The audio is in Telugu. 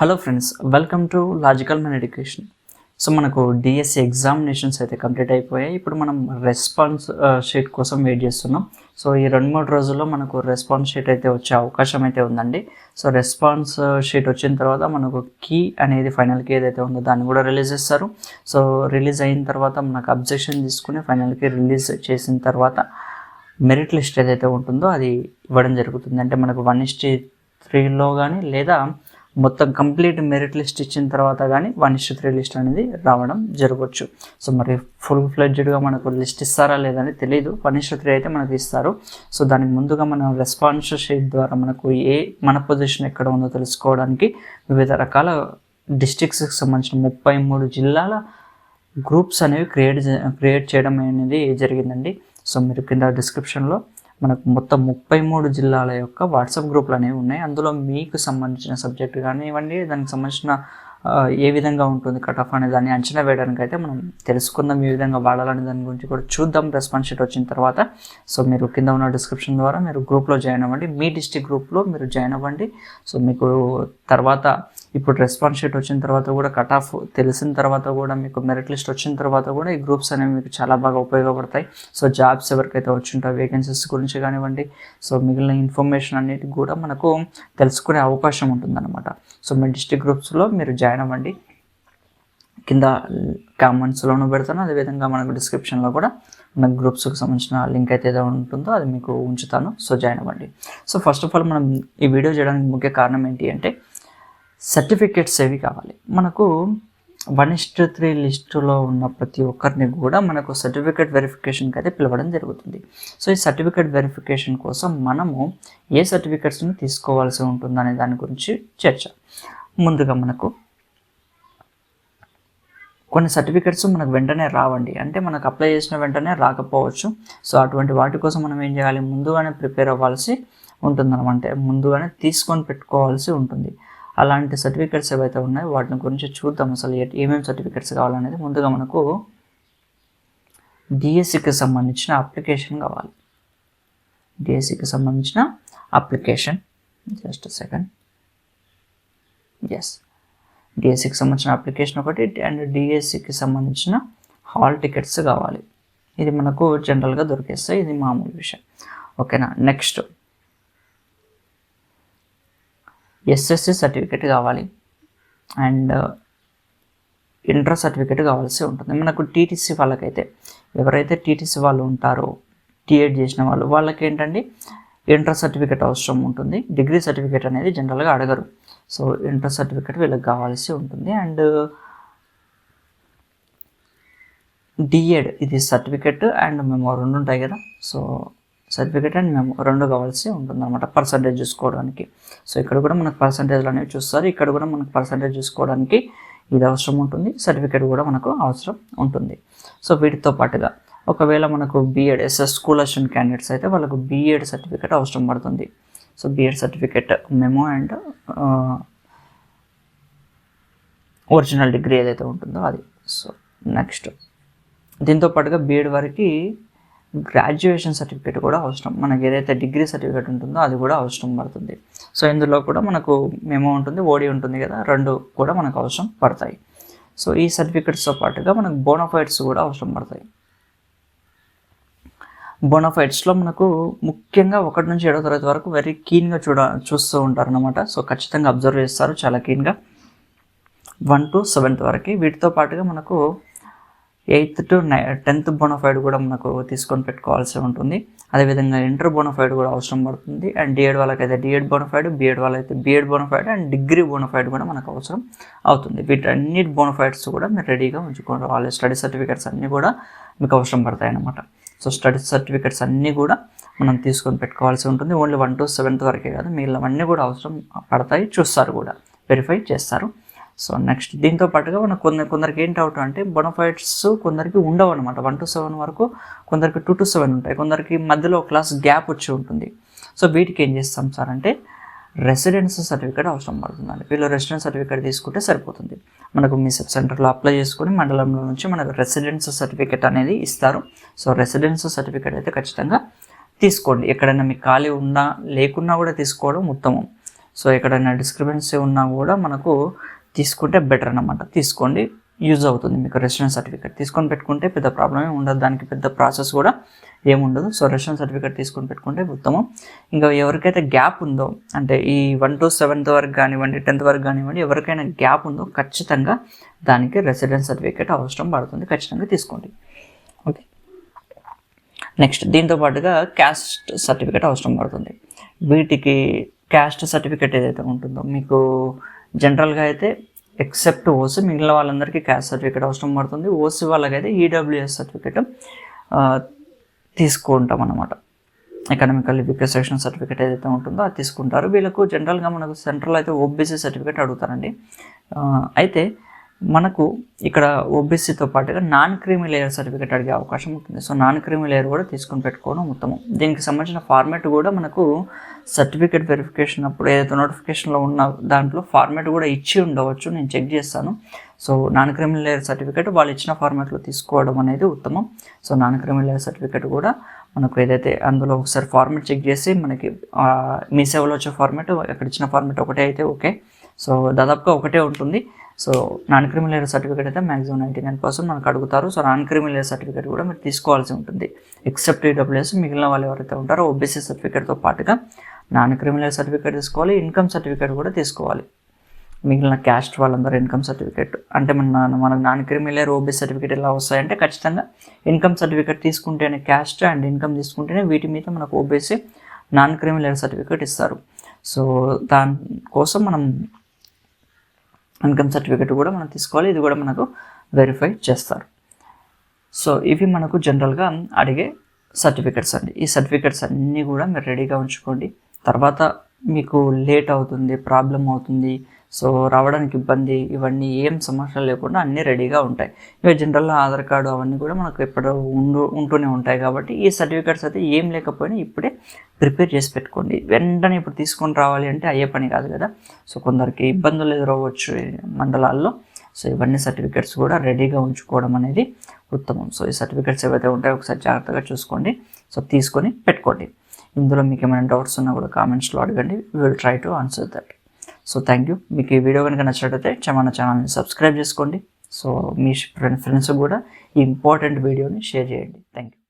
Hello friends welcome to Logical Men Education so మనకు డిఎస్సి ఎగ్జామినేషన్స్ అయితే కంప్లీట్ అయిపోయాయి. ఇప్పుడు మనం రెస్పాన్స్ షీట్ uh, కోసం వెయిట్ చేస్తున్నాం. సో ఈ రెండు మూడు రోజుల్లో మనకు రెస్పాన్స్ షీట్ అయితే వచ్చే అవకాశం అయితే ఉందండి. సో రెస్పాన్స్ షీట్ వచ్చిన తర్వాత మనకు కీ అనేది ఫైనల్ కీ ఏదైతే ఉందో దాన్ని కూడా రిలీజ్ చేస్తారు. సో రిలీజ్ అయిన తర్వాత మనకు అబ్జెక్షన్ తీసుకుని ఫైనల్కి రిలీజ్ చేసిన తర్వాత మెరిట్ లిస్ట్ ఏదైతే ఉంటుందో అది ఇవ్వడం జరుగుతుంది. అంటే మనకు వన్ ఇస్టీ త్రీలో కానీ లేదా మొత్తం కంప్లీట్ మెరిట్ లిస్ట్ ఇచ్చిన తర్వాత కానీ వన్ ఇస్టు త్రీ లిస్ట్ అనేది రావడం జరగవచ్చు. సో మరి ఫుల్ ఫ్లెడ్జ్డ్గా మనకు లిస్ట్ ఇస్తారా లేదని తెలియదు వన్ ఇస్టు త్రీ అయితే మనకు ఇస్తారు. సో దానికి ముందుగా మనం రెస్పాన్స్ షీట్ ద్వారా మనకు ఏ మన పొజిషన్ ఎక్కడ ఉందో తెలుసుకోవడానికి వివిధ రకాల డిస్ట్రిక్ట్స్కి సంబంధించిన ముప్పై మూడు జిల్లాల గ్రూప్స్ అనేవి క్రియేట్ క్రియేట్ చేయడం అనేది జరిగిందండి. సో మీరు కింద డిస్క్రిప్షన్లో మనకు మొత్తం ముప్పై మూడు జిల్లాల యొక్క వాట్సాప్ గ్రూపులు అనేవి ఉన్నాయి. అందులో మీకు సంబంధించిన సబ్జెక్ట్ కానివ్వండి దానికి సంబంధించిన ఏ విధంగా ఉంటుంది కట్ ఆఫ్ అనే దాన్ని అంచనా వేయడానికి అయితే మనం తెలుసుకుందాం ఏ విధంగా వాడాలనే దాని గురించి కూడా చూద్దాం. రెస్పాన్స్ షీట్ వచ్చిన తర్వాత సో మీరు కింద ఉన్న డిస్క్రిప్షన్ ద్వారా మీరు గ్రూప్లో జాయిన్ అవ్వండి. మీ డిస్టిక్ గ్రూప్లో మీరు జాయిన్ అవ్వండి. సో మీకు తర్వాత ఇప్పుడు రెస్పాన్స్ షీట్ వచ్చిన తర్వాత కూడా కట్ ఆఫ్ తెలిసిన తర్వాత కూడా మీకు మెరిట్ లిస్ట్ వచ్చిన తర్వాత కూడా ఈ గ్రూప్స్ అనేవి మీకు చాలా బాగా ఉపయోగపడతాయి. సో జాబ్స్ ఎవరికైతే వచ్చింటారో వేకెన్సీస్ గురించి కానివ్వండి. సో మిగిలిన ఇన్ఫర్మేషన్ అన్నిటి కూడా మనకు తెలుసుకునే అవకాశం ఉంటుందన్నమాట. సో మీ డిస్ట్రిక్ట్ గ్రూప్స్లో మీరు జాయిన్ అవ్వండి. కింద కామెంట్స్లోనూ పెడతాను. అదేవిధంగా మనకు డిస్క్రిప్షన్లో కూడా మన గ్రూప్స్కి సంబంధించిన లింక్ అయితే ఏదో ఉంటుందో అది మీకు ఉంచుతాను. సో జాయిన్ అవ్వండి. సో ఫస్ట్ ఆఫ్ ఆల్ మనం ఈ వీడియో చేయడానికి ముఖ్య కారణం ఏంటి అంటే సర్టిఫికేట్స్ ఏవి కావాలి? మనకు వన్ ఇస్ట్ త్రీ లిస్టులో ఉన్న ప్రతి ఒక్కరిని కూడా మనకు సర్టిఫికేట్ వెరిఫికేషన్కి అయితే పిలవడం జరుగుతుంది. సో ఈ సర్టిఫికేట్ వెరిఫికేషన్ కోసం మనము ఏ సర్టిఫికేట్స్ని తీసుకోవాల్సి ఉంటుందనే దాని గురించి చర్చ. ముందుగా మనకు కొన్ని సర్టిఫికెట్స్ మనకు వెంటనే రావండి. అంటే మనకు అప్లై చేసిన వెంటనే రాకపోవచ్చు. సో అటువంటి వాటి కోసం మనం ఏం చేయాలి? ముందుగానే ప్రిపేర్ అవ్వాల్సి ఉంటుందన్నమాట. ముందుగానే తీసుకొని పెట్టుకోవాల్సి ఉంటుంది. అలాంటి సర్టిఫికెట్స్ ఏవైతే ఉన్నాయో వాటిని గురించి చూద్దాం అసలు ఏమేమి సర్టిఫికెట్స్ కావాలనేది. ముందుగా మనకు డిఎస్సికి సంబంధించిన అప్లికేషన్ కావాలి. డిఎస్సికి సంబంధించిన అప్లికేషన్. జస్ట్ సెకండ్ ఎస్ డిఎస్సికి సంబంధించిన అప్లికేషన్ ఒకటి అండ్ డిఎస్సికి సంబంధించిన హాల్ టికెట్స్ కావాలి. ఇది మనకు జనరల్గా దొరికేస్తాయి. ఇది మామూలు విషయం. ఓకేనా? నెక్స్ట్ ఎస్ఎస్సి సర్టిఫికేట్ కావాలి. అండ్ uh, ఇంటర్ సర్టిఫికేట్ కావాల్సి ఉంటుంది. మనకు టీటీసీ వాళ్ళకైతే ఎవరైతే టీటీసీ వాళ్ళు ఉంటారో టీఎడ్ చేసిన వాళ్ళు వాళ్ళకి ఏంటంటే ఇంటర్ సర్టిఫికేట్ అవసరం ఉంటుంది. డిగ్రీ సర్టిఫికేట్ అనేది జనరల్గా అడగరు. సో ఇంటర్ సర్టిఫికేట్ వీళ్ళకి కావాల్సి ఉంటుంది. అండ్ డిఎడ్ ఇది సర్టిఫికెట్ అండ్ మేము రెండు ఉంటాయి కదా. సో సర్టిఫికేట్ అండ్ మేము రెండు కావాల్సి ఉంటుందన్నమాట పర్సంటేజ్ చూసుకోవడానికి. సో ఇక్కడ కూడా మనకు పర్సంటేజ్లు అనేవి చూస్తారు. ఇక్కడ కూడా మనకు పర్సంటేజ్ చూసుకోవడానికి ఇది అవసరం ఉంటుంది. సర్టిఫికేట్ కూడా మనకు అవసరం ఉంటుంది. సో వీటితో పాటుగా ఒకవేళ మనకు BEd SS school assistant candidates అయితే వాళ్ళకు బీఎడ్ సర్టిఫికేట్ అవసరం పడుతుంది. So BEd certificate memo and original degree ఏదైతే ఉంటుందో అది. సో నెక్స్ట్ దీంతో పాటుగా బీఎడ్ వరకు గ్రాడ్యుయేషన్ సర్టిఫికేట్ కూడా అవసరం. మనకి ఏదైతే డిగ్రీ సర్టిఫికేట్ ఉంటుందో అది కూడా అవసరం పడుతుంది. సో ఇందులో కూడా మనకు మెమో ఉంటుంది ఓడి ఉంటుంది కదా రెండు కూడా మనకు అవసరం పడతాయి. సో ఈ సర్టిఫికేట్స్తో పాటుగా మనకు బోనోఫైడ్స్ కూడా అవసరం పడతాయి. బోనోఫైడ్స్లో మనకు ముఖ్యంగా ఒకటి నుంచి ఏడో తరగతి వరకు వెరీ కీన్గా చూడ చూస్తూ ఉంటారు అనమాట సో ఖచ్చితంగా అబ్జర్వ్ చేస్తారు చాలా కీన్గా వన్ టు సెవెంత్ వరకు వీటితో పాటుగా మనకు eighth to nine tenth bonafide కూడా మనకు తీసుకొని పెట్టుకోవాల్సి ఉంటుంది. అదేవిధంగా ఇంటర్ బోనోఫైడ్ కూడా అవసరం పడుతుంది. అండ్ డిఎడ్ వాళ్ళకైతే డిఎడ్ బోనోఫైడ్ బిఎడ్ వాళ్ళైతే BEd bonafide and degree bonafide కూడా మనకు అవసరం అవుతుంది. వీటన్నిటి బోనోఫైడ్స్ కూడా మీరు రెడీగా ఉంచుకోవాలి స్టడీ సర్టిఫికేట్స్ అన్నీ కూడా మీకు అవసరం పడతాయి అన్నమాట సో స్టడీ సర్టిఫికేట్స్ అన్నీ కూడా మనం తీసుకొని పెట్టుకోవాల్సి ఉంటుంది. ఓన్లీ వన్ టు సెవెంత్ వరకే కాదు మిగిలినవన్నీ కూడా అవసరం పడతాయి. చూస్తారు కూడా. వెరిఫై చేస్తారు. సో నెక్స్ట్ దీంతో పాటుగా మన కొందరు కొందరికి ఏంటి అవుట్ అంటే బొనఫైట్స్ కొందరికి ఉండవు అనమాట వన్ టు సెవెన్ వరకు కొందరికి టూ టు సెవెన్ ఉంటాయి. కొందరికి మధ్యలో క్లాస్ గ్యాప్ వచ్చి ఉంటుంది. సో వీటికి ఏం చేస్తాం సార్ అంటే రెసిడెన్స్ సర్టిఫికేట్ అవసరం పడుతుందండి. వీళ్ళు రెసిడెన్స్ సర్టిఫికేట్ తీసుకుంటే సరిపోతుంది. మనకు మీ సబ్ సెంటర్లో అప్లై చేసుకొని మండలంలో నుంచి మనకు రెసిడెన్స్ సర్టిఫికేట్ అనేది ఇస్తారు. సో రెసిడెన్స్ సర్టిఫికేట్ అయితే ఖచ్చితంగా తీసుకోండి. ఎక్కడైనా మీకు ఖాళీ ఉన్నా లేకున్నా కూడా తీసుకోవడం ఉత్తమం. సో ఎక్కడైనా డిస్క్రిపెన్సీ ఉన్నా కూడా మనకు తీసుకుంటే బెటర్ అన్నమాట. తీసుకోండి యూజ్ అవుతుంది మీకు రెసిడెన్స్ సర్టిఫికేట్ తీసుకొని పెట్టుకుంటే పెద్ద ప్రాబ్లమే ఉండదు. దానికి పెద్ద ప్రాసెస్ కూడా ఏముండదు సో రెసిడెన్స్ సర్టిఫికేట్ తీసుకొని పెట్టుకుంటే ఉత్తమం. ఇంకా ఎవరికైతే గ్యాప్ ఉందో అంటే ఈ వన్ టు సెవెంత్ వరకు కానివ్వండి టెన్త్ వరకు కానివ్వండి ఎవరికైనా గ్యాప్ ఉందో ఖచ్చితంగా దానికి రెసిడెన్స్ సర్టిఫికేట్ అవసరం పడుతుంది. ఖచ్చితంగా తీసుకోండి. ఓకే నెక్స్ట్ దీంతో పాటుగా క్యాస్ట్ సర్టిఫికేట్ అవసరం పడుతుంది. వీటికి క్యాస్ట్ సర్టిఫికేట్ ఏదైతే ఉంటుందో మీకు జనరల్గా అయితే ఎక్సెప్ట్ ఓసీ మిగిలిన వాళ్ళందరికీ క్యాస్ట్ సర్టిఫికేట్ అవసరం పడుతుంది. ఓసీ వాళ్ళకైతే ఈడబ్ల్యూఎస్ సర్టిఫికేట్ తీసుకుంటాం అన్నమాట. ఎకనామికల్ వికసేషన్ సర్టిఫికేట్ ఏదైతే ఉంటుందో అది తీసుకుంటారు. వీళ్ళకు జనరల్గా మనకు సెంట్రల్ అయితే ఓబీసీ సర్టిఫికేట్ అడుగుతారండి. అయితే మనకు ఇక్కడ ఓబీసీతో పాటుగా నాన్ క్రీమీ లేయర్ సర్టిఫికేట్ అడిగే అవకాశం ఉంటుంది. సో నాన్ క్రీమీ లేయర్ కూడా తీసుకొని పెట్టుకోవడం ఉత్తమం. దీనికి సంబంధించిన ఫార్మాట్ కూడా మనకు సర్టిఫికేట్ వెరిఫికేషన్ అప్పుడు ఏదైతే నోటిఫికేషన్లో ఉన్న దాంట్లో ఫార్మాట్ కూడా ఇచ్చి ఉండవచ్చు. నేను చెక్ చేస్తాను. So non criminal layer certificate వాళ్ళు ఇచ్చిన ఫార్మాట్లో తీసుకోవడం అనేది ఉత్తమం. So non criminal layer certificate కూడా మనకు ఏదైతే అందులో ఒకసారి ఫార్మాట్ చెక్ చేసి మనకి మీ సేవలో వచ్చే ఫార్మాట్ అక్కడ ఇచ్చిన ఫార్మాట్ ఒకటే అయితే ఓకే. సో దాదాపుగా ఒకటే ఉంటుంది. సో నాన్ క్రిమినల్ సర్టిఫికేట్ అయితే మ్యాక్సిమం నైంటీ నైన్ పర్సెంట్ మనకు అడుగుతారు. సో నాన్ క్రిమినల్ సర్టిఫికేట్ కూడా మీరు తీసుకోవాల్సి ఉంటుంది. ఎక్సెప్ట్ ఈడబ్ల్యూఎస్ మిగిలిన వాళ్ళు ఎవరైతే ఉంటారో ఓబీసీ సర్టిఫికేట్తో పాటుగా నాన్ క్రిమినల్ సర్టిఫికేట్ తీసుకోవాలి. ఇన్కమ్ సర్టిఫికేట్ కూడా తీసుకోవాలి. మిగిలిన క్యాస్ట్ వాళ్ళందరూ ఇన్కమ్ సర్టిఫికేట్. అంటే మన మనకు నాన్ క్రిమినల్ ఓబీసీ సర్టిఫికేట్ ఎలా వస్తాయంటే ఖచ్చితంగా ఇన్కమ్ సర్టిఫికేట్ తీసుకుంటేనే క్యాస్ట్ అండ్ ఇన్కమ్ తీసుకుంటేనే వీటి మీద మనకు ఓబీసీ నాన్ క్రిమినల్ సర్టిఫికేట్ ఇస్తారు. సో దానికోసం మనం ఇన్కమ్ సర్టిఫికేట్ కూడా మనం తీసుకోవాలి. ఇది కూడా మనకు వెరిఫై చేస్తారు. సో ఇవి మనకు జనరల్గా అడిగే సర్టిఫికెట్స్ అండి. ఈ సర్టిఫికెట్స్ అన్నీ కూడా మీరు రెడీగా ఉంచుకోండి. తర్వాత మీకు లేట్ అవుతుంది ప్రాబ్లం అవుతుంది సో రావడానికి ఇబ్బంది ఇవన్నీ ఏం సమస్యలు లేకుండా అన్నీ రెడీగా ఉంటాయి. ఇక జనరల్గా ఆధార్ కార్డు అవన్నీ కూడా మనకు ఎప్పుడు ఉండు ఉంటూనే ఉంటాయి కాబట్టి ఈ సర్టిఫికెట్స్ అయితే ఏం లేకపోయినా ఇప్పుడే ప్రిపేర్ చేసి పెట్టుకోండి. వెంటనే ఇప్పుడు తీసుకొని రావాలి అంటే అయ్యే పని కాదు కదా. సో కొందరికి ఇబ్బందులు ఎదురవ్వచ్చు మండలాల్లో. సో ఇవన్నీ సర్టిఫికేట్స్ కూడా రెడీగా ఉంచుకోవడం అనేది ఉత్తమం. సో ఈ సర్టిఫికెట్స్ ఏవైతే ఉంటాయో ఒకసారి జాగ్రత్తగా చూసుకోండి. సో తీసుకొని పెట్టుకోండి. ఇందులో మీకు ఏమైనా డౌట్స్ ఉన్నా కూడా కామెంట్స్లో అడగండి. Will try to answer that so thank you మీకు ఈ వీడియో కనుక నచ్చినట్లయితే మన ఛానల్ని సబ్స్క్రైబ్ చేసుకోండి. సో మీ ఫ్రెండ్ ఫ్రెండ్స్ కూడా ఈ ఇంపార్టెంట్ వీడియోని షేర్ చేయండి. Thank you